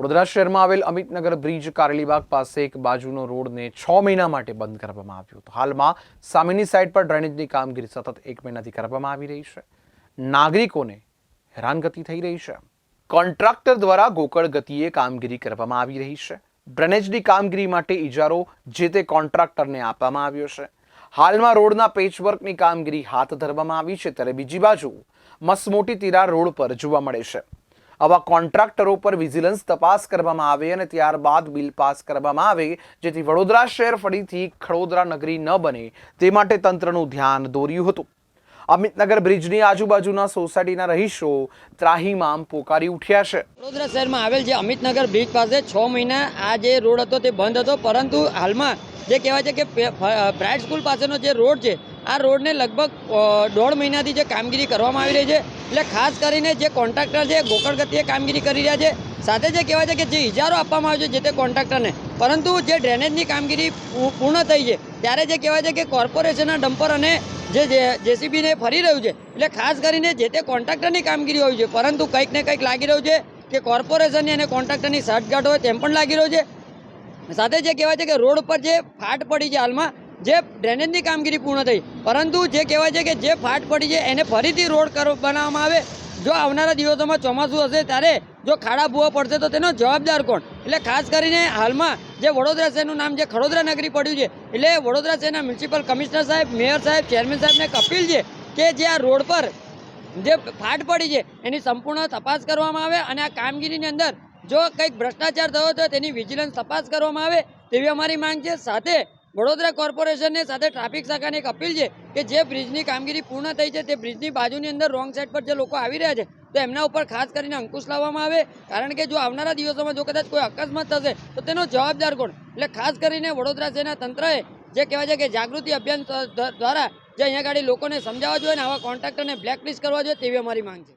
વડોદરા શહેરમાં આવેલ અમિતનગર બ્રિજ કારેલીબાગ પાસે એક બાજુનો રોડને છ મહિના માટે બંધ કરવામાં આવ્યો હતો. હાલમાં સામેની સાઈડ પર ડ્રેનેજની કામગીરી સતત એક મહિનાથી કરવામાં આવી રહી છે. નાગરિકોને હેરાનગતિ થઈ રહી છે. કોન્ટ્રાક્ટર દ્વારા ગોકળ ગતિએ કામગીરી કરવામાં આવી રહી છે. ડ્રેનેજની કામગીરી માટે ઇજારો જે તે કોન્ટ્રાક્ટરને આપવામાં આવ્યો છે. હાલમાં રોડના પેચવર્કની કામગીરી હાથ ધરવામાં આવી છે, ત્યારે બીજી બાજુ મસમોટી તિરાર રોડ પર જોવા મળે છે. આવા કોન્ટ્રાક્ટરો પર વિજિલન્સ તપાસ કરવામાં આવે અને ત્યારબાદ બિલ પાસ કરવામાં આવે, જેથી વડોદરા શહેર ફરીથી ખડોદરા નગરી ન બને. તે માટે તંત્રનું ધ્યાન દોર્યું હતું. અમિતનગર બ્રિજની આજુબાજુના સોસાયટીના રહીશો ત્રાહીમામ પોકારી ઉઠ્યા છે. વડોદરા શહેરમાં આવેલ જે અમિતનગર બ્રિજ પાસે છ મહિના આ જે રોડ હતો તે બંધ હતો, પરંતુ હાલમાં જે કહેવાય છે કે પ્રાઇડ સ્કૂલ પાસેનો જે રોડ છે, આ રોડને લગભગ દોઢ મહિનાથી જે કામગીરી કરવામાં આવી રહી છે. એટલે ખાસ કરીને જે કોન્ટ્રાક્ટર છે ગોકળ ગતિએ કામગીરી કરી રહ્યા છે. સાથે જે કહેવાય છે કે જે ઇજારો આપવામાં આવ્યો છે, જે તે કોન્ટ્રાક્ટરને. પરંતુ જે ડ્રેનેજની કામગીરી પૂર્ણ થઈ છે, ત્યારે જે કહેવાય છે કે કોર્પોરેશનના ડમ્પર અને જે જેસીબીને ફરી રહ્યું છે. એટલે ખાસ કરીને જે તે કોન્ટ્રાક્ટરની કામગીરી હોય છે, પરંતુ કંઈક ને કંઈક લાગી રહ્યું છે કે કોર્પોરેશનની અને કોન્ટ્રાક્ટરની સાઠગાંઠ હોય તેમ પણ લાગી રહ્યું છે. સાથે જે કહેવાય છે કે રોડ પર જે ફાટ પડી છે હાલમાં જે ડ્રેનેજની કામગીરી પૂર્ણ થઈ. પરંતુ જે કહેવાય છે કે જે ફાટ પડી છે, એને ફરીથી રોડ બનાવવામાં આવે. જો આવનારા દિવસોમાં ચોમાસું હશે, ત્યારે જો ખાડા ભૂવા પડશે, તો તેનો જવાબદાર કોણ? એટલે ખાસ કરીને હાલમાં જે વડોદરા શહેરનું નામ જે ખડોદરા નગરી પડ્યું છે. એટલે વડોદરા શહેરના મ્યુનિસિપલ કમિશનર સાહેબ, મેયર સાહેબ, ચેરમેન સાહેબને કપિલ છે કે જે આ રોડ પર જે ફાટ પડી છે, એની સંપૂર્ણ તપાસ કરવામાં આવે અને આ કામગીરીની અંદર જો કંઈક ભ્રષ્ટાચાર થયો તો તેની વિજિલન્સ તપાસ કરવામાં આવે, તેવી અમારી માંગ છે. સાથે વડોદરા કોર્પોરેશનને સાથે ટ્રાફિક શાખાને એક અપીલ છે કે જે બ્રિજની કામગીરી પૂર્ણ થઈ છે તે બ્રિજની બાજુની અંદર રોંગ સાઈડ પર જે લોકો આવી રહ્યા છે, તો એમના ઉપર ખાસ કરીને અંકુશ લાવવામાં આવે. કારણ કે જો આવનારા દિવસોમાં જો કદાચ કોઈ અકસ્માત થશે, તો તેનો જવાબદાર કોણ? એટલે ખાસ કરીને વડોદરા શહેરના તંત્રએ જે કહેવાય છે કે જાગૃતિ અભિયાન દ્વારા જે અહીંયા ગાડી લોકોને સમજાવવા જોઈએ અને આવા કોન્ટ્રાક્ટરને બ્લેકલિસ્ટ કરવા જોઈએ તેવી અમારી માંગ છે.